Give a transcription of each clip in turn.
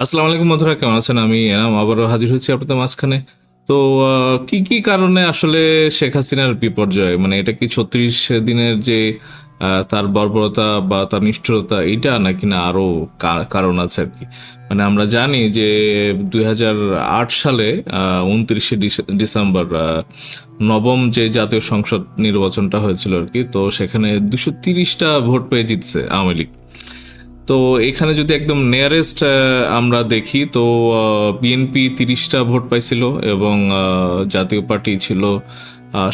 আসসালামু আলাইকুম বন্ধুরা, কেমন আছেন? আমি এনাম, আবারও হাজির হয়েছি আপনাদের মাঝখানে। তো কি কি কারণে আসলে শেখ হাসিনার বিপর্যয়? মানে এটা কি ছত্রিশ দিনের যে তার বর্বরতা বা তার নিষ্ঠুরতা এটা নাকি না আরও কা- কারণ আছে আর কি? মানে আমরা জানি যে দুই হাজার আট সালে উনত্রিশে ডিসেম্বর নবম যে জাতীয় সংসদ নির্বাচনটা হয়েছিল আর কি, তো সেখানে দুশো তিরিশটা ভোট পেয়ে জিতছে আওয়ামী লীগ। তো এখানে যদি একদম নিয়ারেস্ট আমরা দেখি, তো বিএনপি তিরিশটা ভোট পাইছিল এবং জাতীয় পার্টি ছিল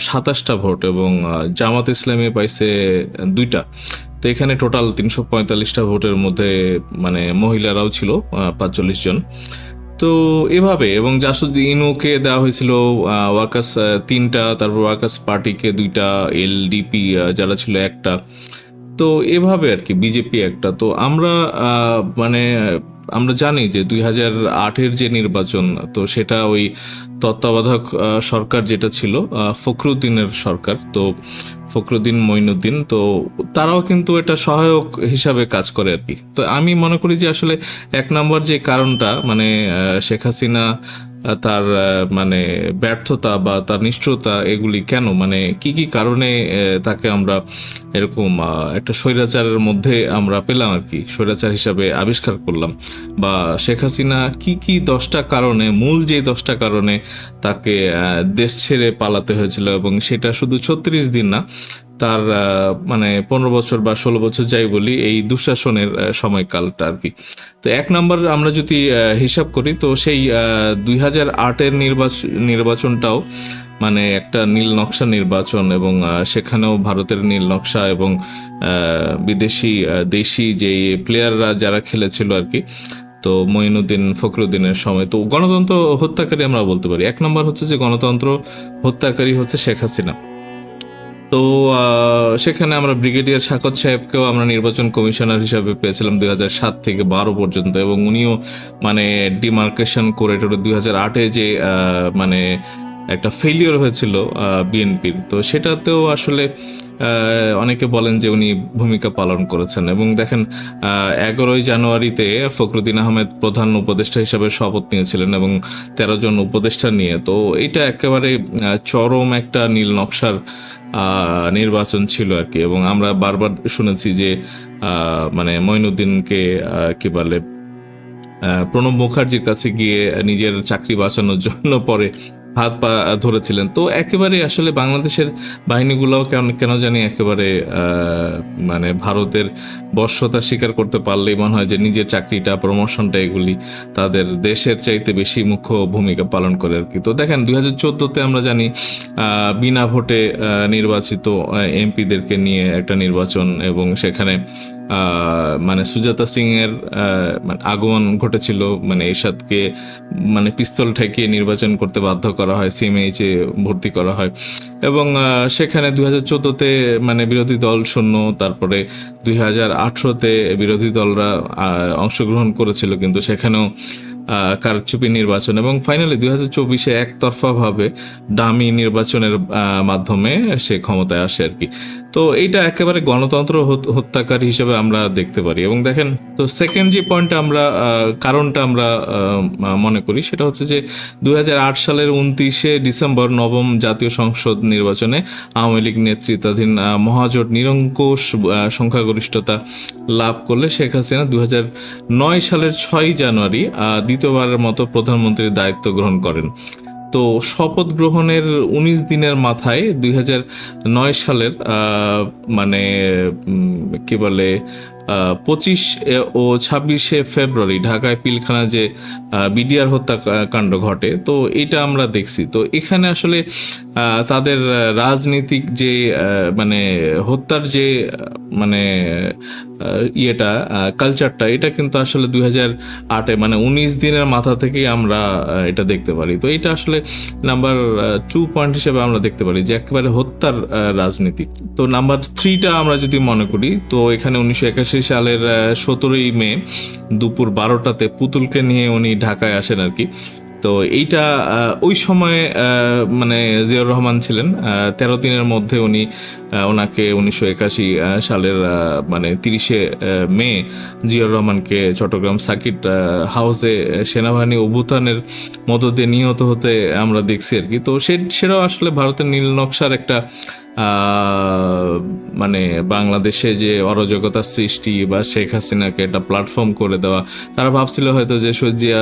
সাতাশটা ভোট এবং জামাত ইসলামী পাইছে দুইটা। তো এখানে টোটাল তিনশো পঁয়তাল্লিশটা ভোটের মধ্যে মানে মহিলারাও ছিল পাঁচচল্লিশ জন। তো এভাবে, এবং জাসুদ ইনুকে দেওয়া হয়েছিল ওয়ার্কার্স তিনটা, তারপর ওয়ার্কার্স পার্টিকে দুইটা এলডিপি যারা ছিল একটা। তো এভাবে আর কি বিজেপি একটা। তো আমরা মানে আমরা জানি যে দুই হাজার আটের যে নির্বাচন, তো সেটা ওই তত্ত্বাবধায়ক সরকার যেটা ছিল ফখরুদ্দিনের সরকার, তো ফখরুদ্দিন মঈনুদ্দিন তো তারাও কিন্তু এটা সহায়ক হিসাবে কাজ করে আর কি। তো আমি মনে করি যে আসলে এক নম্বর যে কারণটা মানে শেখ হাসিনা তার মানে ব্যর্থতা বা তার নিষ্ঠুরতা এগুলি কেন? মানে কি কি কারণে তাকে আমরা এরকম একটা স্বৈরাচারের মধ্যে আমরা পেলাম আর কি, স্বৈরাচার হিসাবে আবিষ্কার করলাম? বা শেখ হাসিনা কি কি দশটা কারণে, মূল যে দশটা কারণে তাকে দেশ ছেড়ে পালাতে হয়েছিল এবং সেটা শুধু ছত্রিশ দিন না তার মানে পনেরো বছর বা ষোলো বছর যাই বলি, এই দুঃশাসনের সময়কালটা আর কি। তো এক নম্বর আমরা যদি হিসাব করি, তো সেই দুই হাজার আটের নির্বাচন নির্বাচনটাও মানে একটা নীল নকশা নির্বাচন এবং সেখানেও ভারতের নীল নকশা এবং বিদেশি দেশি যে প্লেয়াররা যারা খেলেছিল আর কি, তো মঈনুদ্দিন ফখরুদ্দিনের সময়। তো গণতন্ত্র হত্যাকারী আমরা বলতে পারি। এক নম্বর হচ্ছে যে গণতন্ত্র হত্যাকারী হচ্ছে শেখ হাসিনা। তো সেখানে আমরা ব্রিগেডিয়ার শাকত সাহেবকেও আমরা নির্বাচন কমিশনার হিসাবে পেয়েছিলাম দুই সাত থেকে বারো পর্যন্ত এবং উনিও মানে ডিমার্কেশন করে দুই হাজার আটে যে মানে একটা ফেলিওর হয়েছিল বিএনপির। তো সেটাতেও আসলে অনেকে বলেন যে উনি ভূমিকা পালন করেছেন। এবং দেখেন এগারোই জানুয়ারিতে ফখরুদ্দিন আহমেদ প্রধান উপদেষ্টা হিসাবে শপথ নিয়েছিলেন এবং তেরো জন উপদেষ্টা নিয়ে। তো এটা একেবারে চরম একটা নীল নকশার নির্বাচন ছিল আর কি। এবং আমরা বারবার শুনেছি যে মানে মঈনুদ্দিনকে কি বলে প্রণব মুখার্জির কাছে গিয়ে নিজের চাকরি বাঁচানোর জন্য পরে হাত পা ধরেছিলেন। তো একেবারে আসলে বাংলাদেশের বাহিনীগুলোও কেন কেন জানি একেবারে মানে ভারতের বর্ষতা স্বীকার করতে পারলেই মনে হয় যে নিজের চাকরিটা প্রমোশনটা এগুলি তাদের দেশের চাইতে বেশি মুখ্য ভূমিকা পালন করে আর কি। তো দেখেন, দুই হাজার চোদ্দোতে আমরা জানি বিনা ভোটে নির্বাচিত এমপিদেরকে নিয়ে একটা নির্বাচন এবং সেখানে মানে সুজাতা সিং এর মানে আগমন ঘটেছিল মানে এরশাদকে মানে পিস্তল ঠেকিয়ে নির্বাচন করতে বাধ্য করা হয় সিএমএইচ ভর্তি করা হয়। এবং সেখানে দুই হাজার চোদ্দোতে মানে বিরোধী দল শূন্য, তারপরে দুই হাজার আঠারোতে বিরোধী দলরা অংশগ্রহণ করেছিল, কিন্তু সেখানেও কারচুপি নির্বাচন। এবং ফাইনালি দুই হাজার চব্বিশে একতরফাভাবে ডামি নির্বাচনের মাধ্যমে সে ক্ষমতায় আসে আর কি। তো এইটা একেবারে গণতন্ত্র হত- হত্যাকারী হিসেবে আমরা দেখতে পারি। এবং দেখেন, তো সেকেন্ড যে পয়েন্টটা আমরা কারণটা আমরা মনে করি, সেটা হচ্ছে যে দুই হাজার আট সালের উনত্রিশে ডিসেম্বর নবম জাতীয় সংসদ নির্বাচনে আওয়ামী লীগ নেতৃত্বাধীন মহাজোট নিরঙ্কুশ সংখ্যাগরিষ্ঠতা লাভ করলে শেখ হাসিনা দুই নয় সালের ছয় জানুয়ারি দ্বিতীয়বারের মতো প্রধানমন্ত্রীর দায়িত্ব গ্রহণ করেন। তো শপথ গ্রহণের উনিশ দিনের মাথায় দুই নয় সালের মানে কি বলে পঁচিশ ও ছাব্বিশে ফেব্রুয়ারি ঢাকায় পিলখানা যে বিডিআর হত্যাকাণ্ড ঘটে, তো এটা আমরা দেখছি। তো এখানে আসলে তাদের রাজনীতিক যে মানে হত্যার যে মানে ইয়েটা কালচারটা এটা কিন্তু আসলে দুই হাজার আটে মানে উনিশ দিনের মাথা থেকেই আমরা এটা দেখতে পারি। তো এটা আসলে নাম্বার টু পয়েন্ট হিসেবে আমরা দেখতে পারি যে একেবারে হত্যার রাজনীতি। তো নাম্বার থ্রিটা আমরা যদি মনে করি, তো এখানে উনিশশো একাশি সালের সতেরোই মে দুপুর বারোটাতে পুতুলকে নিয়ে উনি ঢাকায় আসেন আর কি। তো এইটা ওই সময় মানে জিয়াউর রহমান ছিলেন তেরো দিনের মধ্যে উনি ওনাকে উনিশশো একাশি সালের মানে তিরিশে মে জিয়াউর রহমানকে চট্টগ্রাম সার্কিট হাউসে সেনাবাহিনী অভ্যুত্থানের মধ্য দিয়ে নিহত হতে আমরা দেখছি আর কি। তো সে, সেটাও আসলে ভারতের নীল নকশার একটা মানে বাংলাদেশে যে অরাজকতা সৃষ্টি বা শেখ হাসিনাকে একটা প্ল্যাটফর্ম করে দেওয়া, তারা ভাবছিল হয়তো যে সজিয়া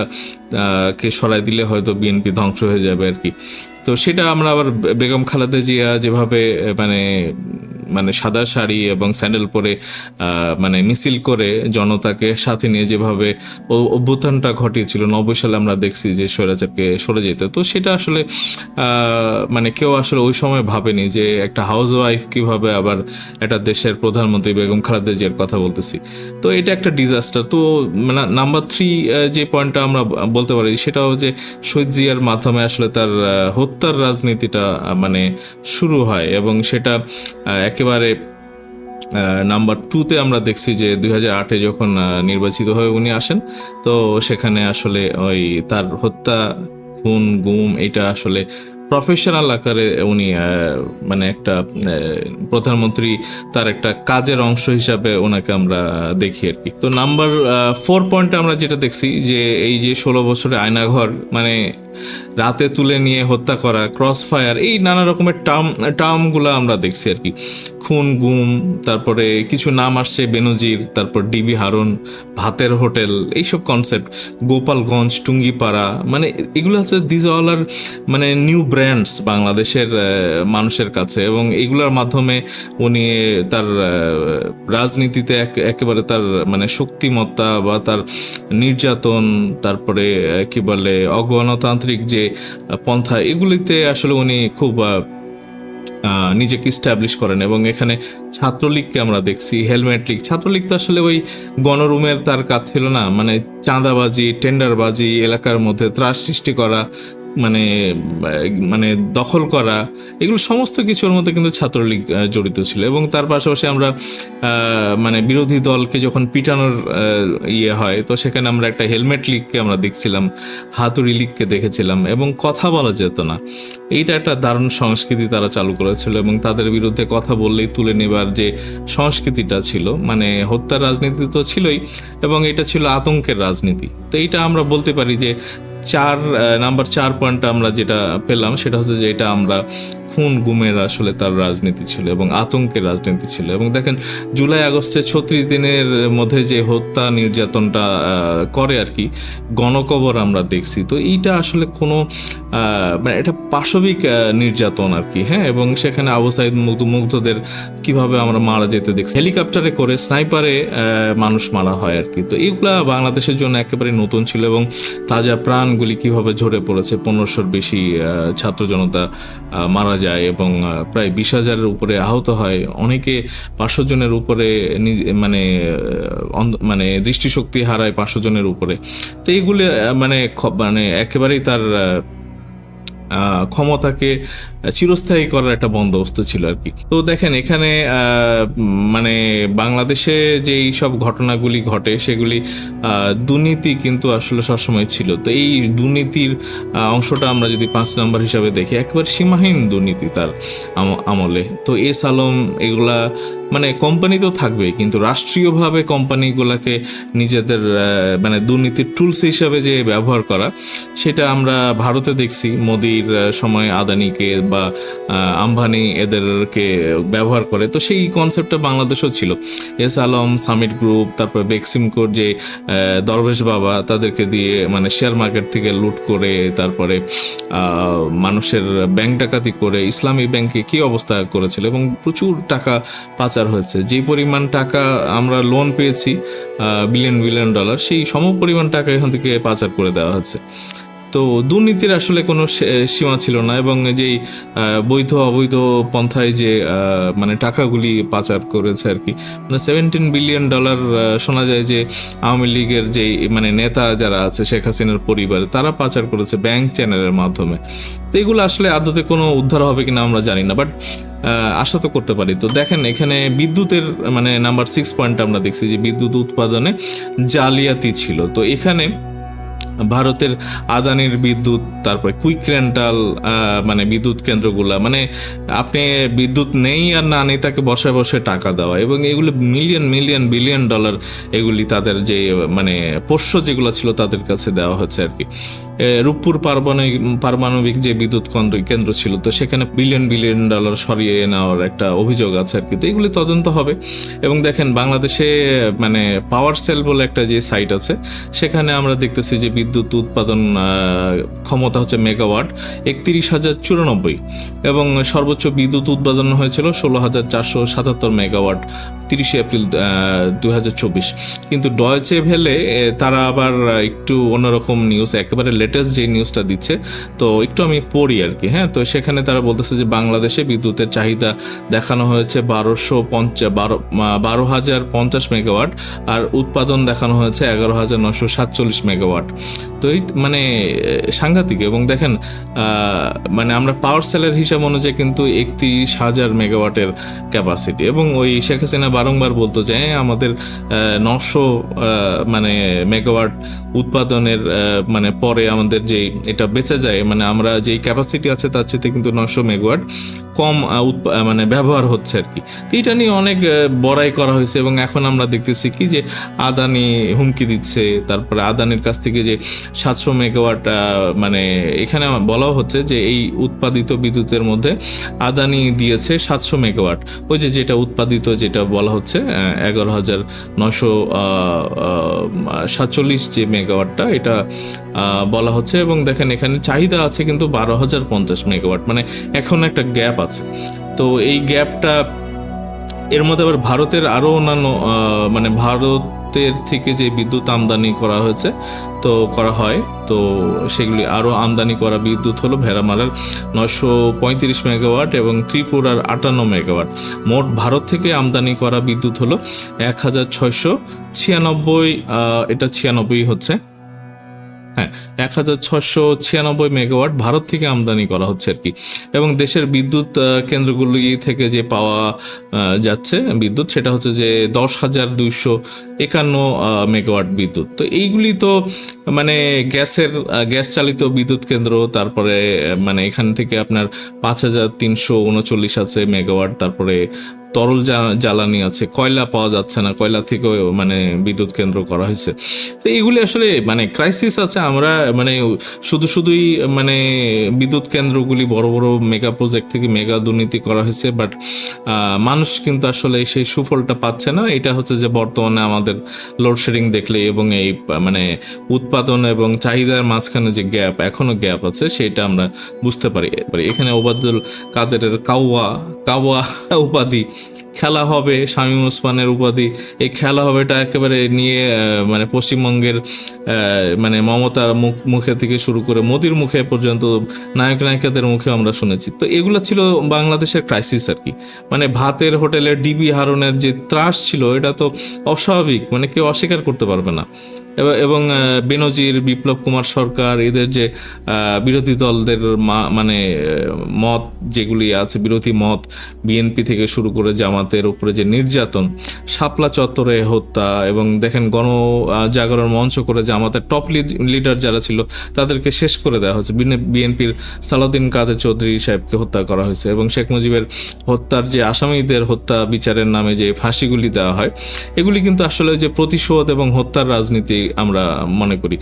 কে সরাই দিলে হয়তো বিএনপি ধ্বংস হয়ে যাবে আর কি। তো সেটা আমরা আবার বেগম খালেদা জিয়া যেভাবে মানে মানে সাদা শাড়ি এবং স্যান্ডেল পরে মানে মিছিল করে জনতাকে সাথে নিয়ে যেভাবে অভ্যুত্থানটা ঘটিয়েছিল নব্বই সালে আমরা দেখছি যে স্বৈরাচারকে সরে যেতে। তো সেটা আসলে মানে কেউ আসলে ওই সময় ভাবেনি যে একটা হাউস ওয়াইফ কীভাবে আবার একটা দেশের প্রধানমন্ত্রী বেগম খালেদা জিয়ার কথা বলতেছি। তো এটা একটা ডিজাস্টার তো মানে নাম্বার থ্রি যে পয়েন্টটা আমরা বলতে পারি সেটাও যে শহীদ জিয়ার মাধ্যমে আসলে তার হত্যার রাজনীতিটা মানে শুরু হয় এবং সেটা আহ, একেবারে নাম্বার টুতে আমরা দেখছি যে দুই হাজার আটে যখন নির্বাচিত হয়ে উনি আসেন, তো সেখানে আসলে ওই তার হত্যা, খুন, গুম এটা আসলে প্রফেশনাল আকারে উনি মানে একটা প্রধানমন্ত্রী তার একটা কাজের অংশ হিসাবে ওনাকে আমরা দেখি আর কি। তো নাম্বার ফোর পয়েন্টে আমরা যেটা দেখছি যে এই যে ষোলো বছরে আয়নাঘর মানে রাতে তুলে নিয়ে হত্যা করা ক্রস ফায়ার এই নানা রকমের টার্ম টার্মগুলো আমরা দেখছি আর কি। খুন, গুম, তারপরে কিছু নাম আসছে, বেনজির, তারপর ডিবি হারুন, ভাতের হোটেল, এইসব কনসেপ্ট গোপালগঞ্জ, টুঙ্গিপাড়া মানে এগুলো হচ্ছে দিজ অল আর মানে নিউ ব্র্যান্ডস বাংলাদেশের মানুষের কাছে এবং এগুলোর মাধ্যমে উনি তার রাজনীতিতে এক- একেবারে তার মানে শক্তিমত্তা বা তার নির্যাতন, তারপরে কি বলে, অগণতান্ত্রিক যে পন্থা, এগুলিতে আসলে উনি খুব নিজেকে স্ট্যাবলিশ করেন এবং এখানে ছাত্রলীগকে আমরা দেখছি হেলমেট লিগ ছাত্রলীগ তো আসলে ওই গণরুমের তার কাজ ছিল না মানে চাঁদাবাজি টেন্ডারবাজি এলাকার মধ্যে ত্রাস সৃষ্টি করা মানে মানে দখল করা, এগুলো সমস্ত কিছুর মধ্যে কিন্তু ছাত্রলীগ জড়িত ছিল এবং তার পাশাপাশি আমরা মানে বিরোধী দলকে যখন পিটানোর ইয়ে হয়, তো সেখানে আমরা একটা হেলমেট লিগকে আমরা দেখছিলাম, হাতুড়ি লিগকে দেখেছিলাম এবং কথা বলা যেত না। এইটা একটা দারুণ সংস্কৃতি তারা চালু করেছিল এবং তাদের বিরুদ্ধে কথা বললেই তুলে নেবার যে সংস্কৃতিটা ছিল মানে হত্যার রাজনীতি তো ছিলই এবং এটা ছিল আতঙ্কের রাজনীতি। তো এইটা আমরা বলতে পারি যে চার নাম্বার চার পয়েন্টটা আমরা যেটা পেলাম সেটা হচ্ছে যে এটা আমরা খুন গুমের আসলে তার রাজনীতি ছিল এবং আতঙ্কের রাজনীতি ছিল। এবং দেখেন, জুলাই, আগস্টে ছত্রিশ দিনের মধ্যে যে হত্যা নির্যাতনটা করে আর কি, গণকবর আমরা দেখছি। তো এইটা আসলে কোনো মানে এটা পাশবিক নির্যাতন আর কি হ্যাঁ? এবং সেখানে আবু সাইদ মুগ্ধ মুগ্ধদের কীভাবে আমরা মারা যেতে দেখছি। হেলিকপ্টারে করে স্নাইপারে মানুষ মারা হয় আর কি। তো এইগুলা বাংলাদেশের জন্য একেবারে নতুন ছিল এবং তাজা প্রাণগুলি কীভাবে ঝরে পড়েছে, পনেরোশোর বেশি ছাত্র জনতা মারা যায় এবং প্রায় বিশ হাজারের উপরে আহত হয়। অনেকে পাঁচশো জনের উপরে মানে মানে দৃষ্টিশক্তি হারায় পাঁচশো জনের উপরে। তো এইগুলি মানে মানে একেবারেই তার ক্ষমতাকে চিরস্থায়ী করার একটা বন্দোবস্ত ছিল আর কি। তো দেখেন, এখানে মানে বাংলাদেশে যেই সব ঘটনাগুলি ঘটে, সেগুলি দুর্নীতি কিন্তু আসলে সবসময় ছিল। তো এই দুর্নীতির অংশটা আমরা যদি পাঁচ নাম্বার হিসাবে দেখি, একবার সীমাহীন দুর্নীতি তার আম- আমলে। তো এস আলম এগুলা মানে কোম্পানি তো থাকবে কিন্তু রাষ্ট্রীয়ভাবে কোম্পানিগুলোকে নিজেদের মানে দুর্নীতির টুলস হিসাবে যে ব্যবহার করা, সেটা আমরা ভারতে দেখছি, মোদির সময় আদানিকে বা আম্বানি এদেরকে ব্যবহার করে। তো সেই কনসেপ্টটা বাংলাদেশও ছিল। এস আলম, সামিট গ্রুপ, তারপর বেক্সিমকোর যে দরবেশ বাবা, তাদেরকে দিয়ে মানে শেয়ার মার্কেট থেকে লুট করে, তারপরে মানুষের ব্যাংক ডাকাতি করে, ইসলামী ব্যাংকে কি অবস্থা করেছিল এবং প্রচুর টাকা পাচার হয়েছে। যে পরিমাণ টাকা আমরা লোন পেয়েছি বিলিয়ন বিলিয়ন ডলার সেই সম পরিমাণ টাকা এখান থেকে পাচার করে দেওয়া হচ্ছে। তো দুর্নীতির আসলে কোনো সীমা ছিল না এবং যেই বৈধ অবৈধ পন্থায় যে মানে টাকাগুলি পাচার করেছে আর কি মানে সেভেন্টিন বিলিয়ন ডলার শোনা যায় যে আওয়ামী লীগের যেই মানে নেতা যারা আছে, শেখ হাসিনার পরিবার, তারা পাচার করেছে ব্যাংক চ্যানেলের মাধ্যমে। তো এগুলো আসলে আদতে কোনো উদ্ধার হবে কিনা আমরা জানি না বাট আশা তো করতে পারি। তো দেখেন, এখানে বিদ্যুতের মানে নাম্বার সিক্স পয়েন্ট আমরা দেখছি যে বিদ্যুৎ উৎপাদনে জালিয়াতি ছিল। তো এখানে ভারতের আদানির বিদ্যুৎ, তারপরে কুইক রেন্টাল মানে বিদ্যুৎ কেন্দ্রগুলা মানে আপনি বিদ্যুৎ নেই আর না নেই তাকে বসায় বসে টাকা দেওয়া এবং এগুলো মিলিয়ন মিলিয়ন বিলিয়ন ডলার এগুলি তাদের যে মানে পোষ্য যেগুলো ছিল তাদের কাছে দেওয়া হচ্ছে আর কি। রূপপুর পারমাণবিক পারমাণবিক যে বিদ্যুৎ কেন্দ্র ছিল, তো সেখানে বিলিয়ন বিলিয়ন ডলার সরিয়ে নেওয়ার একটা অভিযোগ আছে আর কি। তো এগুলি তদন্ত হবে। এবং দেখেন, বাংলাদেশে মানে পাওয়ার সেল বলে একটা যে সাইট আছে, সেখানে আমরা দেখতেছি যে বিদ্যুৎ উৎপাদন ক্ষমতা হচ্ছে মেগাওয়াট একত্রিশ হাজার চুরানব্বই। এবং সর্বোচ্চ বিদ্যুৎ উৎপাদন হয়েছিল ষোলো হাজার চারশো সাতাত্তর মেগাওয়াট তিরিশে এপ্রিল দুই হাজার চব্বিশ। কিন্তু ডয়েচে ভেলে তারা আবার একটু অন্যরকম নিউজ একেবারে লেটেস্ট যে নিউজটা দিচ্ছে তো একটু আমি পড়ি আর কি হ্যাঁ? তো সেখানে তারা বলতেছে যে বাংলাদেশে বিদ্যুতের চাহিদা দেখানো হয়েছে বারোশো পঞ্চাশ বারো বারো হাজার পঞ্চাশ মেগাওয়াট আর উৎপাদন দেখানো হয়েছে এগারো হাজার নশো সাতচল্লিশ মেগাওয়াট। তো এই মানে সাংঘাতিক এবং দেখেন মানে আমরা পাওয়ার সেলের হিসাব অনুযায়ী কিন্তু একত্রিশ হাজার মেগাওয়াটের ক্যাপাসিটি এবং ওই শেখ হাসিনা বারংবার বলতো যে হ্যাঁ, আমাদের নশো মানে মেগাওয়াট উৎপাদনের মানে পরে আমাদের যে এটা বেঁচে যায় মানে আমরা যেই ক্যাপাসিটি আছে তার চেয়ে কিন্তু নশো মেগাওয়াট কম মানে ব্যবহার হচ্ছে আর কি। তো এটা নিয়ে অনেক বড়াই করা হয়েছে এবং এখন আমরা দেখতেছি কি যে আদানি হুমকি দিচ্ছে, তারপরে আদানির কাছ থেকে যে সাতশো মেগাওয়াট মানে এখানে বলা হচ্ছে যে এই উৎপাদিত বিদ্যুতের মধ্যে আদানি দিয়েছে সাতশো মেগাওয়াট। ওই যে যেটা উৎপাদিত, যেটা বলা হচ্ছে এগারো হাজার নশো সাতচল্লিশ যে মেগাওয়াটটা, এটা বলা হচ্ছে এবং দেখেন এখানে চাহিদা আছে কিন্তু বারো হাজার পঞ্চাশ মেগাওয়াট। মানে এখন একটা গ্যাপ আছে। তো এই গ্যাপটা, এর মধ্যে আবার ভারতের আরও অন্যান্য মানে ভারতের থেকে যে বিদ্যুৎ আমদানি করা হয়েছে, তো করা হয়। তো সেগুলি আরও আমদানি করা বিদ্যুৎ হলো ভেড়ামারার নশো পঁয়ত্রিশ মেগাওয়াট এবং ত্রিপুরার আটান্ন মেগাওয়াট। মোট ভারত থেকে আমদানি করা বিদ্যুৎ হলো এক হাজার ছয়শো ছিয়ানব্বই এটা ছিয়ানব্বই হচ্ছে। হ্যাঁ এক হাজার ছশো ছিয়ানব্বই মেগাওয়াট ভারত থেকে আমদানি করা হচ্ছে আর কি। এবং দেশের বিদ্যুৎ কেন্দ্রগুলি থেকে যে পাওয়া যাচ্ছে বিদ্যুৎ, সেটা হচ্ছে যে দশ হাজার দুইশো একান্ন মেগাওয়াট বিদ্যুৎ। তো এইগুলি তো মানে গ্যাসের গ্যাস চালিত বিদ্যুৎ কেন্দ্র, তারপরে মানে এখান থেকে আপনার পাঁচ হাজার তিনশো উনচল্লিশ আছে মেগাওয়াট, তারপরে তরল জ্বালানি আছে, কয়লা পাওয়া যাচ্ছে না, কয়লা থেকেও মানে বিদ্যুৎ কেন্দ্র করা হয়েছে। তো এইগুলি আসলে মানে ক্রাইসিস আছে, আমরা মানে শুধু শুধুই মানে বিদ্যুৎ কেন্দ্রগুলি বড় বড় মেগা প্রজেক্ট থেকে মেগা দুর্নীতি করা হয়েছে বাট মানুষ কিন্তু আসলে সেই সুফলটা পাচ্ছে না। এটা হচ্ছে যে বর্তমানে আমাদের লোডশেডিং দেখলে এবং এই মানে উৎপাদন এবং চাহিদার মাঝখানে যে গ্যাপ এখনও গ্যাপ আছে, সেটা আমরা বুঝতে পারি। এখানে ওবাদুল কাদেরের কাওয়া কাওয়া উপাধি খেলা হবে শামীম ওসমানের উপাধি। এই খেলা হবে এটা একেবারে নিয়ে মানে পশ্চিমবঙ্গের মানে মমতার মুখ, মুখে থেকে শুরু করে মোদির মুখে পর্যন্ত, নায়ক নায়িকাদের মুখে আমরা শুনেছি। তো এগুলো ছিল বাংলাদেশের ক্রাইসিস আর কি। মানে ভাতের হোটেলে ডিবি হারনের যে ত্রাস ছিল, এটা তো অস্বাভাবিক মানে কেউ অস্বীকার করতে পারবে না। এব- বেনজির, বিপ্লব কুমার সরকার, এদের যে বিরোধী দলদের মানে মত যেগুলি আছে, বিরোধী মত, বিএনপি থেকে শুরু করে জামাতের উপরে যে নির্যাতন, শাপলা চত্বরে হত্যা এবং দেখেন গণ জাগরণ মঞ্চ করে জামাতের টপ লিডার যারা ছিল, তাদেরকে শেষ করে দেওয়া হয়েছে। বিএনপির সালাউদ্দিন কাদের চৌধুরী সাহেবকে হত্যা করা হয়েছে এবং শেখ মুজিবের হত্যার যে আসামিদের হত্যা বিচারের নামে যে ফাঁসিগুলি দেওয়া হয়, এগুলি কিন্তু আসলে যে প্রতিশোধ এবং হত্যার রাজনীতি আমরা মনে করি।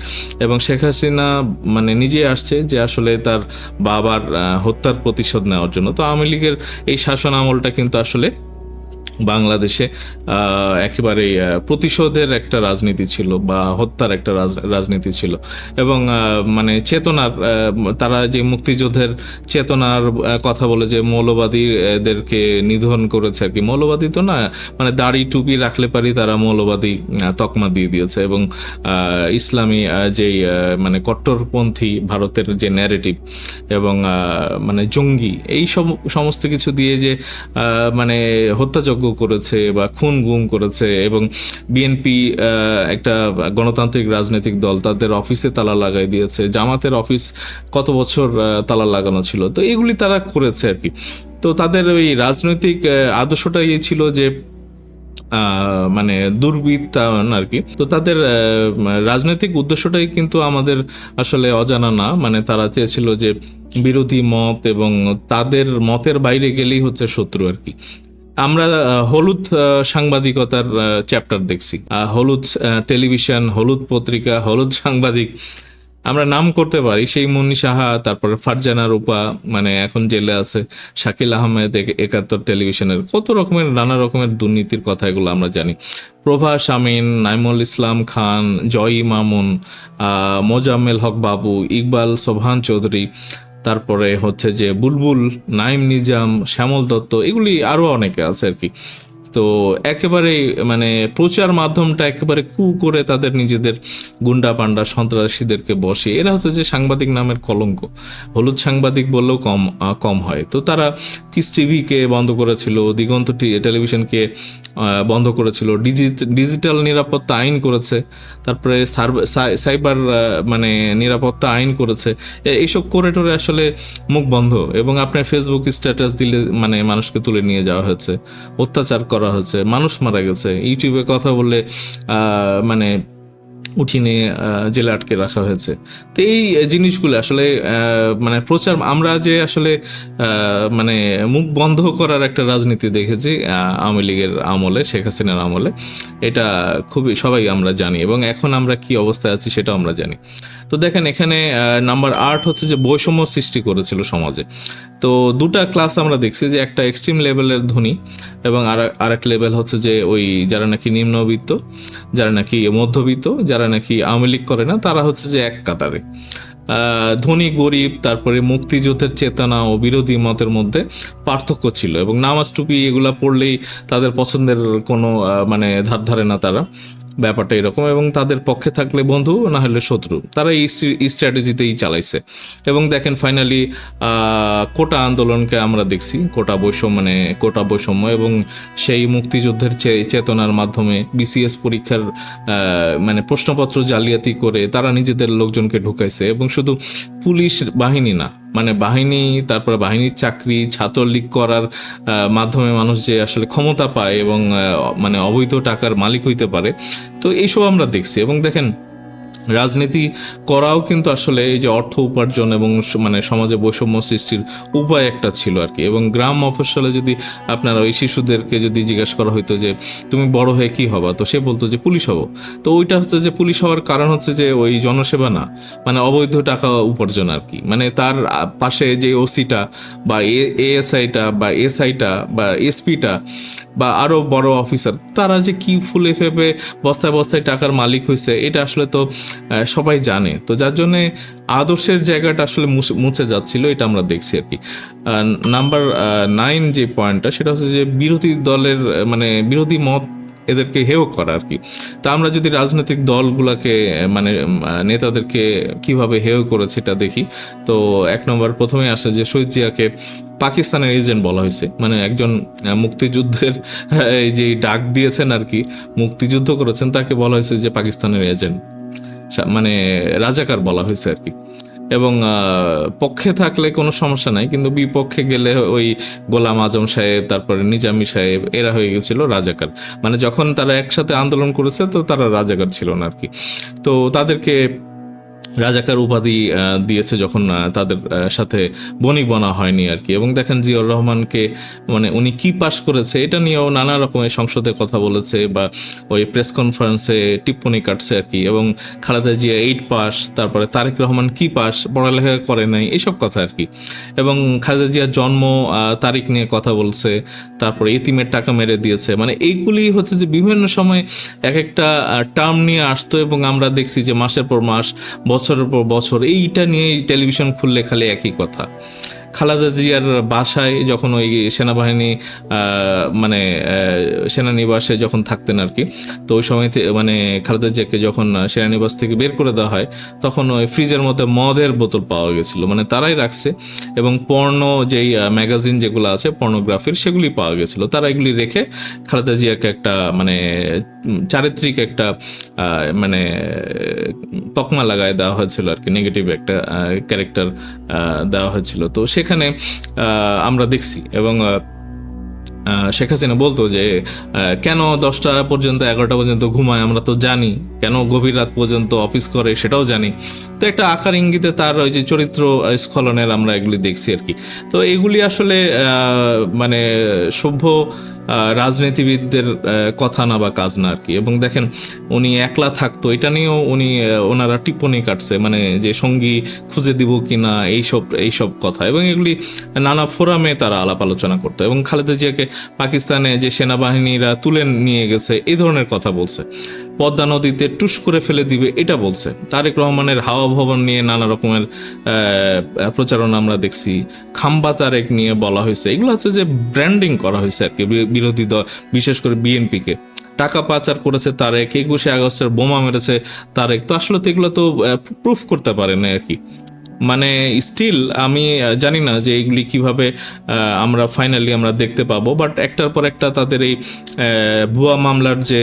এবং শেখ হাসিনা মানে নিজে আসছে যে আসলে তার বাবার হত্যার প্রতিশোধ নেওয়ার জন্য। তো আওয়ামী লীগের এই শাসন আমলটা কিন্তু আসলে বাংলাদেশে একেবারে প্রতিশোধের একটা রাজনীতি ছিল বা হত্যার একটা রাজ- রাজনীতি ছিল। এবং মানে চেতনার তারা যে মুক্তিযুদ্ধের চেতনার কথা বলে যে মৌলবাদীদেরকে নিধন করেছে আর কি। মৌলবাদী তো না মানে দাড়ি টুপি রাখলে পারি তারা মৌলবাদী তকমা দিয়ে দিয়েছে। এবং ইসলামী যেই মানে কট্টরপন্থী ভারতের যে ন্যারেটিভ এবং মানে জঙ্গি, এই সব সমস্ত কিছু দিয়ে যে মানে হত্যাযজ্ঞ করেছে বা খুন গুম করেছে এবং বিএনপি একটা গণতান্ত্রিক রাজনৈতিক দল তাদের অফিসে তালা লাগাই দিয়েছে। জামাতের অফিস কত বছর তালা লাগানো ছিল? তো এগুলি তারা করেছে আর কি। তো তাদের ওই রাজনৈতিক আদর্শটাই ছিল যে মানে দুর্বৃত্তায়ন আর কি। তো তাদের রাজনৈতিক উদ্দেশ্যটাই কিন্তু আমাদের আসলে অজানা না। মানে তারা চেয়েছিল যে বিরোধী মত এবং তাদের মতের বাইরে গেলেই হচ্ছে শত্রু আর কি। আমরা হলুদ সাংবাদিকতার চ্যাপ্টার দেখছি। হলুদ টেলিভিশন হলুদ পত্রিকা, হলুদ সাংবাদিক। আমরা নাম করতে পারি সেই মুন্নি সাহা, তারপরে ফারজানা রূপা মানে এখন জেলে আছে, শাকিল আহমেদ এক- একাত্তর টেলিভিশনের কত রকমের, নানা রকমের দুর্নীতির কথা এগুলো আমরা জানি। প্রভা শামিন নাইমুল ইসলাম খান, জয় মামুন মোজাম্মেল হক বাবু, ইকবাল সোভান চৌধুরী তারপরে হচ্ছে যে বুলবুল, নাইম নিজাম, শ্যামল দত্ত, এগুলি আরও অনেকে আছে আর কি। তো একেবারে মানে প্রচার মাধ্যমটা একেবারে কু করে তাদের নিজেদের গুন্ডা পান্ডা সন্ত্রাসীদেরকে বসে। এরা হচ্ছে যে সাংবাদিক নামের কলঙ্ক। হলুদ সাংবাদিক বললেও কম কম হয়। তো তারা কিস টিভিকে বন্ধ করেছিল, দিগন্ত টেলিভিশনকে বন্ধ করেছিল। ডিজি- ডিজিটাল নিরাপত্তা আইন করেছে, তারপরে সাইবার মানে নিরাপত্তা আইন করেছে। এইসব করে টোরে আসলে মুখ বন্ধ এবং আপনার ফেসবুক স্ট্যাটাস দিলে মানে মানুষকে তুলে নিয়ে যাওয়া হয়েছে, অত্যাচার করা হয়েছে, মানুষ মারা গেছে। ইউটিউবে কথা বলে মানে উঠিয়ে নিয়ে জেলে আটকে রাখা হয়েছে। তো এই জিনিসগুলো আসলে মানে প্রচার, আমরা যে আসলে মানে মুখ বন্ধ করার একটা রাজনীতি দেখেছি আওয়ামী লীগের আমলে, শেখ হাসিনার আমলে, এটা খুবই, সবাই আমরা জানি এবং এখন আমরা কি অবস্থায় আছি সেটাও আমরা জানি। তো দেখেন এখানে নাম্বার আট হচ্ছে যে বৈষম্য সৃষ্টি করেছিল সমাজে। তো দুটা ক্লাস আমরা দেখছি যে একটা এক্সট্রিম লেভেলের ধনী এবং আর, আরেক লেভেল হচ্ছে যে ওই যারা নাকি নিম্নবিত্ত, যারা নাকি মধ্যবিত্ত, যারা নাকি আওয়ামী লীগ করে না, তারা হচ্ছে যে এক কাতারে। ধনী, গরিব, তারপরে মুক্তিযুদ্ধের চেতনা ও বিরোধী মতের মধ্যে পার্থক্য ছিল এবং নামাজ টুপি এগুলা পড়লেই তাদের পছন্দের কোনো মানে ধার ধারে না তারা। ব্যাপারটা এরকম এবং তাদের পক্ষে থাকলে বন্ধু, না হলে শত্রু। তারা এই স্ট্র্যাটেজিতেই চালাইছে। এবং দেখেন ফাইনালি কোটা আন্দোলনকে আমরা দেখছি। কোটা বৈষম্য মানে কোটা বৈষম্য এবং সেই মুক্তিযুদ্ধের চেতনার মাধ্যমে বিসিএস পরীক্ষার মানে প্রশ্নপত্র জালিয়াতি করে তারা নিজেদের লোকজনকে ঢুকাইছে এবং শুধু পুলিশ বাহিনী না। মানে বাহিনী, তারপরে বাহিনীর চাকরি, ছাত্রলীগ করার মাধ্যমে মানুষ যে আসলে ক্ষমতা পায় এবং মানে অবৈধ টাকার মালিক হইতে পারে। তো এইসব আমরা দেখছি এবং দেখেন রাজনীতি করাও কিন্তু আসলে এই যে অর্থ উপার্জন এবং মানে সমাজে বৈষম্য সৃষ্টির উপায় একটা ছিল আর কি। এবং গ্রাম মফস্বলে যদি আপনার ওই শিশুদেরকে যদি জিজ্ঞাসা করা হইতো যে, তুমি বড় হয়ে কি হবা? তো সে বলতো যে, পুলিশ হব। তো ওইটা হচ্ছে যে, পুলিশ হওয়ার কারণ হচ্ছে যে, ওই জনসেবা না। মানে অবৈধ টাকা উপার্জন আর কি। মানে তার পাশে যে ওসিটা বা এএসআইটা বা এসআইটা বা এসপিটা বা আরও বড় অফিসার তারা যে কি ফুলে ফেপে বস্তায় বস্তায় টাকার মালিক হয়েছে এটা আসলে তো সবাই জানে। তো যার জন্য আদর্শের জায়গাটা আসলে মুছে- যাচ্ছিল, এটা আমরা দেখছি আর কি। নাম্বার নাইন যে পয়েন্টটা সেটা হচ্ছে যে বিরোধী দলের মানে বিরোধী মত এদেরকে হেয় করা আর কি। তা আমরা যদি রাজনৈতিক দলগুলোকে মানে নেতাদেরকে কীভাবে হেয় করেছে, এটা দেখি। তো এক নম্বর, প্রথমে আসে যে শহীদ জিয়াকে পাকিস্তানের এজেন্ট বলা হয়েছে। মানে একজন মুক্তিযুদ্ধের এই যে ডাক দিয়েছেন আর কি, মুক্তিযুদ্ধ করেছেন, তাকে বলা হয়েছে যে পাকিস্তানের এজেন্ট। মানে রাজাকার বলা হয়েছে আর কি। এবং পক্ষে থাকলে কোনো সমস্যা নাই, কিন্তু বিপক্ষে গেলে ওই গোলাম আজম সাহেব, তারপরে নিজামি সাহেব, এরা হয়ে গেছিল রাজাকার। মানে যখন তারা একসাথে আন্দোলন করেছে, তো তারা রাজাকার ছিল না আর কি। তো তাদেরকে রাজাকার উপাধি দিয়েছে যখন তাদের সাথে বণিক বনা হয়নি আর কি। এবং দেখেন জিয়র রহমানকে মানে উনি কি পাশ করেছে, এটা নিয়েও নানা রকমের সংসদে কথা বলেছে বা ওই প্রেস কনফারেন্সে টিপ্পনি কাটছে আর কি। এবং খালেদা জিয়া এইট পাস তারপরে তারেক রহমান কি পাস পড়ালেখা করে নাই, এসব কথা আর কি। এবং খালেদা জিয়ার জন্ম তারিখ নিয়ে কথা বলছে, তারপরে এতিমের টাকা মেরে দিয়েছে। মানে এইগুলি হচ্ছে যে বিভিন্ন সময় এক একটা টার্ম নিয়ে আসতো এবং আমরা দেখছি যে মাসের পর মাস বছরের পর বছর এইটা নিয়ে টেলিভিশন খুললে খালি একই কথা। খালেদা জিয়ার বাসায় যখন ওই সেনাবাহিনী মানে সেনানিবাসে যখন থাকতেন আর কি, তো ওই সময় মানে খালেদা জিয়াকে যখন সেনানিবাস থেকে বের করে দেওয়া হয়, তখন ওই ফ্রিজের মধ্যে মদের বোতল পাওয়া গেছিল। মানে তারাই রাখছে এবং পর্ণ যেই ম্যাগাজিন যেগুলো আছে, পর্নোগ্রাফির, সেগুলি পাওয়া গেছিল। তারা এগুলি রেখে খালেদা জিয়াকে একটা মানে চারিত্রিক একটা মানে তকমা লাগায় দেওয়া হয়েছিল আর কি। নেগেটিভ একটা ক্যারেক্টার দেওয়া হয়েছিল। তো সেখানে আমরা দেখছি এবং শেখ হাসিনা বলতো যে কেন দশটা পর্যন্ত, এগারোটা পর্যন্ত ঘুমায় আমরা তো জানি, কেন গভীর রাত পর্যন্ত অফিস করে সেটাও জানি। তো একটা আকার ইঙ্গিতে তার ওই যে চরিত্র স্খলনের আমরা এগুলি দেখছি আর কি। তো এগুলি আসলে মানে সভ্য রাজনীতিবিদদের কথা না বা কাজ না আর কি। এবং দেখেন, উনি একলা থাকতো, এটা নিয়েও উনি ওনারা টিপ্পনি কাটছে মানে যে সঙ্গী খুঁজে দিব কি না এইসব এইসব কথা। এবং এগুলি নানা ফোরামে তারা আলাপ আলোচনা করতো। এবং খালেদা জিয়াকে পাকিস্তানে যে সেনাবাহিনীরা তুলে নিয়ে গেছে, এই ধরনের কথা বলছে। পদ্মা নদীতে টুস করে ফেলে দিবে, এটা বলছে। তারেক রহমানের হাওয়া ভবন নিয়ে নানা রকমের প্রচারণা আমরা দেখছি। খাম্বা তারেক নিয়ে বলা হয়েছে। এগুলো আছে যে ব্র্যান্ডিং করা হয়েছে আর কি বিরোধী দল, বিশেষ করে বিএনপিকে। টাকা পাচার করেছে তারেক, একুশে আগস্টের বোমা মেরেছে তারেক। তো আসলে তো এগুলো তো প্রুফ করতে পারে না আর কি। মানে স্টিল আমি জানি না যে এইগুলি কীভাবে আমরা ফাইনালি আমরা দেখতে পাবো বাট একটার পর একটা তাদের এই ভুয়া মামলার যে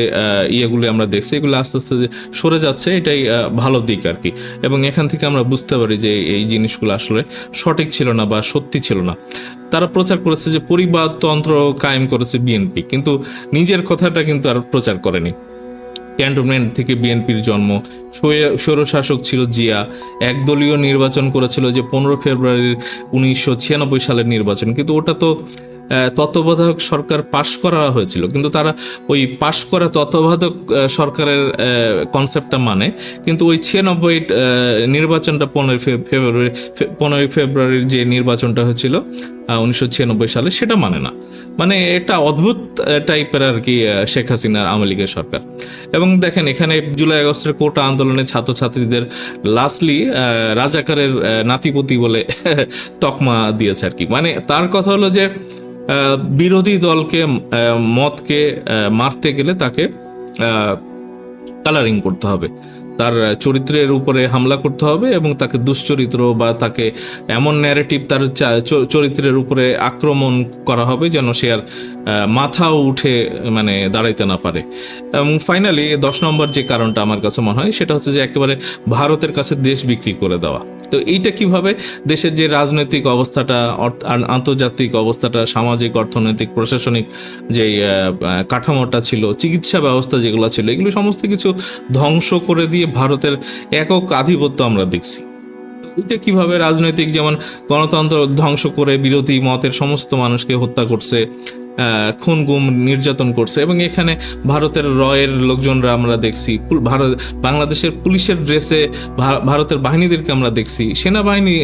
ইয়েগুলি আমরা দেখছি, এগুলো আস্তে আস্তে সরে যাচ্ছে, এটাই ভালো দিক আর কি। এবং এখান থেকে আমরা বুঝতে পারি যে এই জিনিসগুলো আসলে সঠিক ছিল না বা সত্যি ছিল না। তারা প্রচার করেছে যে পরিবারতন্ত্র কায়েম করেছে বিএনপি, কিন্তু নিজের কথাটা কিন্তু আর প্রচার করেনি। ক্যান্টনমেন্ট থেকে বিএনপির জন্ম। স্বৈর- স্বৈরশাসক ছিল জিয়া। একদলীয় নির্বাচন করেছিল যে পনেরো ফেব্রুয়ারি উনিশশো ছিয়ানব্বই সালের নির্বাচন। কিন্তু ওটা তো তত্ত্বাবধায়ক সরকার পাশ করা হয়েছিল। কিন্তু তারা ওই পাশ করা তত্ত্বাবধায়ক সরকারের কনসেপ্টটা মানে। কিন্তু ওই ছিয়ানব্বই নির্বাচনটা পনেরোই ফেব্রুয়ারি পনেরোই ফেব্রুয়ারির যে নির্বাচনটা হয়েছিল উনিশশো ছিয়ানব্বই সালে, সেটা মানে না। মানে এটা অদ্ভুত টাইপের আর কি শেখ হাসিনার আওয়ামী লীগের সরকার। এবং দেখেন, এখানে জুলাই আগস্টের কোটা আন্দোলনে ছাত্রছাত্রীদের লাস্টলি রাজাকারের নাতিপতি বলে তকমা দিয়েছে আর কি মানে তার কথা হলো যে বিরোধী দলকে মতকে মারতে গেলে তাকে কালারিং করতে হবে। তার চরিত্রের উপরে হামলা করতে হবে এবং তাকে দুশ্চরিত্র বা তাকে এমন ন্যারেটিভ তার চরিত্রের উপরে আক্রমণ করা হবে যেন সে আর মাথা মাথাও উঠে মানে দাঁড়াইতে না পারে। এবং ফাইনালি দশ নম্বর যে কারণটা আমার কাছে মনে হয়, সেটা হচ্ছে যে একেবারে ভারতের কাছে দেশ বিক্রি করে দেওয়া। তো এইটা কীভাবে দেশের যে রাজনৈতিক অবস্থাটা আন্তর্জাতিক অবস্থাটা, সামাজিক, অর্থনৈতিক, প্রশাসনিক যে কাঠামোটা ছিল, চিকিৎসা ব্যবস্থা যেগুলো ছিল, এগুলো সমস্ত কিছু ধ্বংস করে দিয়ে ভারতের একক আধিপত্য আমরা দেখছি। এটা কীভাবে রাজনৈতিক যেমন গণতন্ত্র ধ্বংস করে বিরোধী মতের সমস্ত মানুষকে হত্যা করছে খুন গুম নির্যাতন করছে এবং এখানে ভারতের রয়ের লোকজনরা আমরা দেখছি ভারত বাংলাদেশের পুলিশের ড্রেসে ভারতের বাহিনীদেরকে আমরা দেখছি। সেনাবাহিনী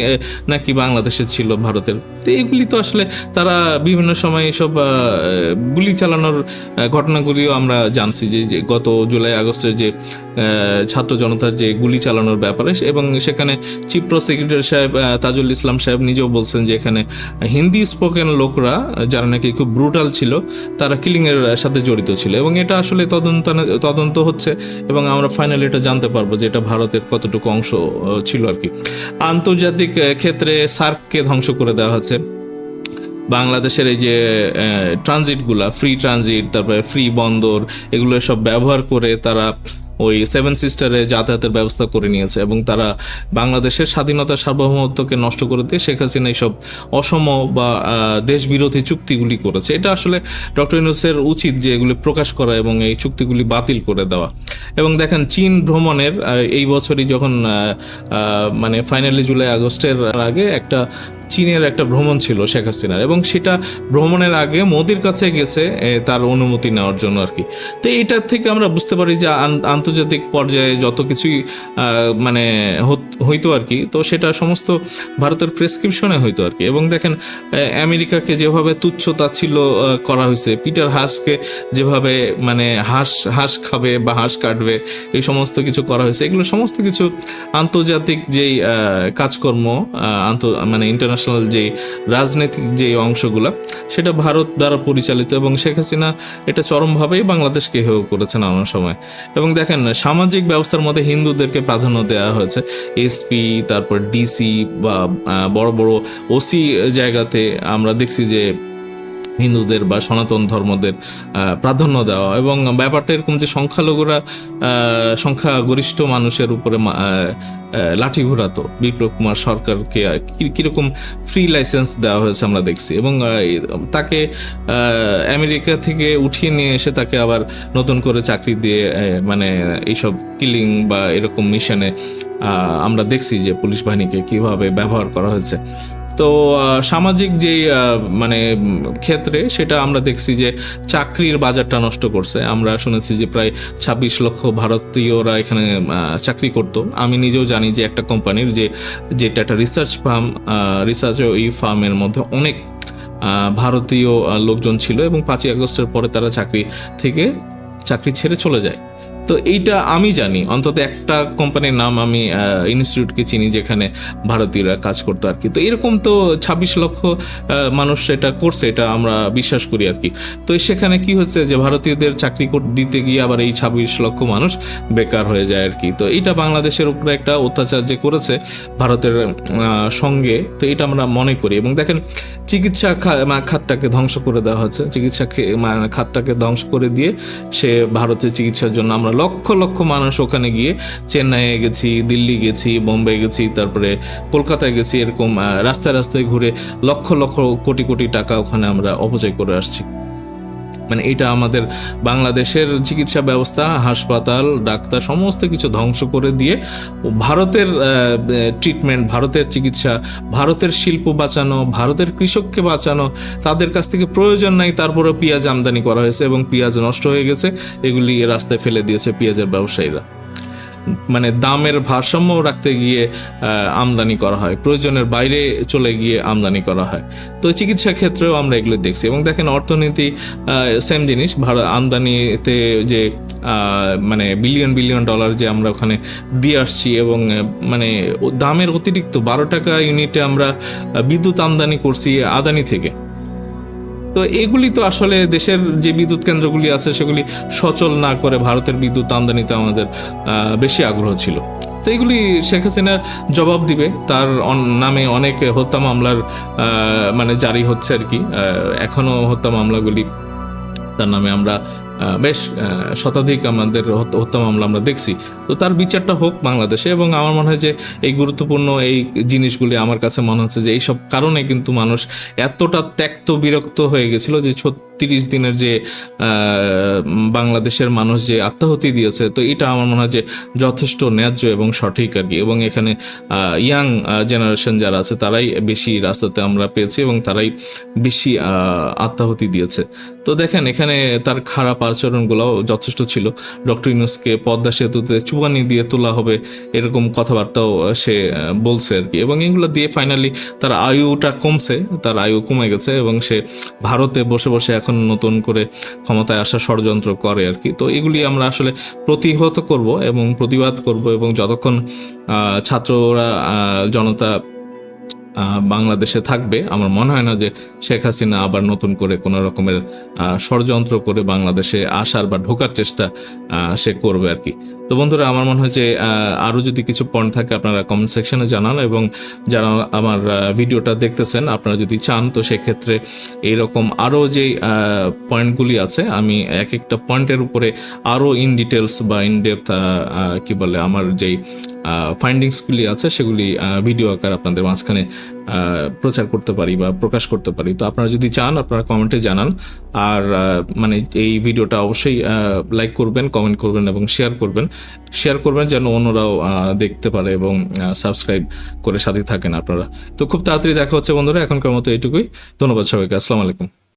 নাকি বাংলাদেশে ছিল ভারতের? তো এইগুলি তো আসলে তারা বিভিন্ন সময় আহ, গুলি চালানোর ঘটনাগুলিও আমরা জানছি যে গত জুলাই আগস্টের যে ছাত্র জনতার যে গুলি চালানোর ব্যাপারে এবং সেখানে চিফ প্রসিকিউটর সাহেব তাজুল ইসলাম সাহেব নিজেও বলছেন যে এখানে হিন্দি স্পোকেন লোকরা যারা নাকি খুব ব্রুটাল ছিল তারা কিলিংয়ের সাথে জড়িত ছিল এবং এটা আসলে তদন্ত তদন্ত হচ্ছে এবং আমরা ফাইনালি এটা জানতে পারব যে এটা ভারতের কতটুকু অংশ ছিল আর কি। আন্তর্জাতিক ক্ষেত্রে সার্ককে ধ্বংস করে দেওয়া হচ্ছে। বাংলাদেশের এই যে ট্রানজিটগুলা ফ্রি ট্রানজিট তারপরে ফ্রি বন্দর এগুলো সব ব্যবহার করে তারা ওই সেভেন সিস্টারে যাতায়াতের ব্যবস্থা করে নিয়েছে এবং তারা বাংলাদেশের স্বাধীনতা সার্বভৌমত্বকে নষ্ট করে দিয়ে শেখ হাসিনা এইসব অসম বা আহ, দেশবিরোধী চুক্তিগুলি করেছে। এটা আসলে ডক্টর ইউনুসের উচিত যে এগুলি প্রকাশ করা এবং এই চুক্তিগুলি বাতিল করে দেওয়া। এবং দেখেন চীন ভ্রমণের এই বছরই যখন মানে ফাইনালি জুলাই আগস্টের আগে একটা চীনের একটা ভ্রমণ ছিল শেখ হাসিনার এবং সেটা ভ্রমণের আগে মোদির কাছে গেছে তার অনুমতি নেওয়ার জন্য আর কি। তো এটার থেকে আমরা বুঝতে পারি যে আন- আন্তর্জাতিক পর্যায়ে যত কিছুই মানে হইতো আর কি তো সেটা সমস্ত ভারতের প্রেসক্রিপশনে হইতো আর কি। এবং দেখেন আমেরিকাকে যেভাবে তুচ্ছ আহ, করা হয়েছে পিটার হাসকে যেভাবে মানে হাঁস হাঁস খাবে বা হাঁস কাটবে এই সমস্ত কিছু করা হয়েছে এগুলো সমস্ত কিছু আন্তর্জাতিক যেই কাজকর্ম আন্ত মানে ইন্টারন্যাশনাল যেই রাজনৈতিক যে অংশগুলো, সেটা ভারত দ্বারা পরিচালিত এবং শেখ হাসিনা এটা চরমভাবেই বাংলাদেশকে হেয় করেছেন নানান সময়। এবং দেখেন, সামাজিক ব্যবস্থার মধ্যে হিন্দুদেরকে প্রাধান্য দেওয়া হয়েছে। এসপি তারপর ডিসি বা বড় বড় ওসি জায়গাতে আমরা দেখছি যে হিন্দুদের বা সনাতন ধর্মদের প্রাধান্য দেওয়া এবং ব্যাপারটা এরকম যে সংখ্যালঘুরা আহ, সংখ্যাগরিষ্ঠ মানুষের উপরে লাঠি ঘোরাতো। বিপ্লব কুমার সরকারকে কীরকম ফ্রি লাইসেন্স দেওয়া হয়েছে আমরা দেখছি এবং তাকে আমেরিকা থেকে উঠিয়ে নিয়ে এসে তাকে আবার নতুন করে চাকরি দিয়ে মানে এইসব কিলিং বা এরকম মিশনে আমরা দেখছি যে পুলিশ বাহিনীকে কীভাবে ব্যবহার করা হয়েছে। তো সামাজিক যে মানে ক্ষেত্রে সেটা আমরা দেখছি যে চাকরির বাজারটা নষ্ট করছে। আমরা শুনেছি যে প্রায় ছাব্বিশ লক্ষ ভারতীয়রা এখানে চাকরি করত। আমি নিজেও জানি যে একটা কোম্পানির যে, যেটা একটা রিসার্চ ফার্ম রিসার্চ এই ফার্মের মধ্যে অনেক ভারতীয় লোকজন ছিল এবং পাঁচই আগস্টের পরে তারা চাকরি থেকে, চাকরি ছেড়ে চলে যায়। তো এইটা আমি জানি। অন্তত একটা কোম্পানির নাম আমি ইনস্টিটিউটকে চিনি যেখানে ভারতীয়রা কাজ করতো আর কি। তো এরকম তো ছাব্বিশ লক্ষ মানুষ এটা করছে, এটা আমরা বিশ্বাস করি আর কি। তো সেখানে কি হচ্ছে যে ভারতীয়দের চাকরি দিতে গিয়ে আবার এই ছাব্বিশ লক্ষ মানুষ বেকার হয়ে যায় আর কি। তো এটা বাংলাদেশের উপরে একটা অত্যাচার যে করেছে ভারতের সঙ্গে, তো এটা আমরা মনে করি। এবং দেখেন, চিকিৎসা খাতটাকে ধ্বংস করে দেওয়া হচ্ছে। চিকিৎসা খাতটাকে ধ্বংস করে দিয়ে সে ভারতে চিকিৎসার জন্য আমরা লক্ষ লক্ষ মানুষ ওখানে গিয়ে চেন্নাইয়ে গেছি, দিল্লি গেছি, বোম্বে গেছি, তারপরে কলকাতায় গেছি, এরকম রাস্তায় রাস্তায় ঘুরে লক্ষ লক্ষ কোটি কোটি টাকা ওখানে আমরা অপচয় করে আসছি। মানে এটা আমাদের বাংলাদেশের চিকিৎসা ব্যবস্থা, হাসপাতাল, ডাক্তার, সমস্ত কিছু ধ্বংস করে দিয়ে ভারতের ট্রিটমেন্ট ভারতের চিকিৎসা, ভারতের শিল্প বাঁচানো, ভারতের কৃষককে বাঁচানো, তাদের কাছ থেকে প্রয়োজন নাই তারপরে পেঁয়াজ আমদানি করা হয়েছে এবং পেঁয়াজ নষ্ট হয়ে গেছে, এগুলি রাস্তায় ফেলে দিয়েছে পেঁয়াজের ব্যবসায়ীরা। মানে দামের ভারসাম্য রাখতে গিয়ে আমদানি করা হয়। প্রয়োজনের বাইরে চলে গিয়ে আমদানি করা হয়। তো চিকিৎসা ক্ষেত্রেও আমরা এগুলো দেখছি। এবং দেখেন অর্থনীতি সেম জিনিস। ভারত আমদানিতে যে মানে বিলিয়ন বিলিয়ন ডলার যে আমরা ওখানে দিয়ে আসছি এবং মানে দামের অতিরিক্ত বারো টাকা ইউনিটে আমরা বিদ্যুৎ আমদানি করছি আদানি থেকে। তো এগুলি তো আসলে দেশের যে বিদ্যুৎ কেন্দ্রগুলি আছে, সেগুলি সচল না করে ভারতের বিদ্যুৎ আমদানিতে আমাদের বেশি আগ্রহ ছিল। তো এগুলি শেখ হাসিনা জবাব দিবে। তার নামে অনেক হত্যা মামলার মানে জারি হচ্ছে আর কি। এখনও এখনও হত্যা মামলাগুলি, তার নামে আমরা বেশ শতাধিক আমাদের হত্যা মামলা আমরা দেখছি। তো তার বিচারটা হোক বাংলাদেশে এবং আমার মনে হয় যে এই গুরুত্বপূর্ণ এই জিনিসগুলি আমার কাছে মনে হচ্ছে যে এইসব কারণে কিন্তু মানুষ এতটা ত্যক্ত, বিরক্ত হয়ে গেছিল যে ছত্রিশ দিনের যে বাংলাদেশের মানুষ যে আত্মাহুতি দিয়েছে, তো এটা আমার মনে হয় যে যথেষ্ট ন্যায্য এবং সঠিক আর কি। এবং এখানে ইয়াং জেনারেশন যারা আছে তারাই বেশি রাস্তাতে আমরা পেয়েছি এবং তারাই বেশি আত্মাহুতি দিয়েছে। তো দেখেন, এখানে তার খারাপ আচরণগুলোও যথেষ্ট ছিল। ডক্টর ইউনুসকে পদ্মা সেতুতে চুবানি দিয়ে তোলা হবে এরকম কথাবার্তাও সে বলছে আর কি। এবং এগুলো দিয়ে ফাইনালি তার আয়ুটা কমছে, তার আয়ু কমে গেছে এবং সে ভারতে বসে বসে এখন নতুন করে ক্ষমতায় আসা ষড়যন্ত্র করে আর কি। তো এগুলি আমরা আসলে প্রতিহত করব এবং প্রতিবাদ করব এবং যতক্ষণ ছাত্ররা জনতা বাংলাদেশে থাকবে। আমার মনে হয় না যে শেখ হাসিনা আবার নতুন করে কোনো রকমের ষড়যন্ত্র করে বাংলাদেশে আসার বা ঢোকার চেষ্টা সে করবে আর কি। তো বন্ধুরা, আমার মনে হয় যে আরও যদি কিছু পয়েন্ট থাকে, আপনারা কমেন্ট সেকশনে জানান এবং যারা আমার ভিডিওটা দেখতেছেন, আপনারা যদি চান, তো সেক্ষেত্রে এইরকম আরও যে পয়েন্টগুলি আছে, আমি এক একটা পয়েন্টের উপরে আরও ইন ডিটেলস বা ইন ডেপথ কি বলে, আমার যেই ফাইন্ডিংসগুলি আছে, সেগুলি ভিডিও আকার আপনাদের মাঝখানে প্রচার করতে পারি বা প্রকাশ করতে পারি। তো আপনারা যদি চান, আপনারা কমেন্টে জানান। আর মানে এই ভিডিওটা অবশ্যই লাইক করবেন কমেন্ট করবেন এবং শেয়ার করবেন। শেয়ার করবেন যেন অন্যরাও দেখতে পারে এবং সাবস্ক্রাইব করে সাথে থাকেন আপনারা। তো খুব তাড়াতাড়ি দেখা হচ্ছে বন্ধুরা, এখনকার মতো এইটুকুই। ধন্যবাদ সবাইকে। আসসালামু আলাইকুম।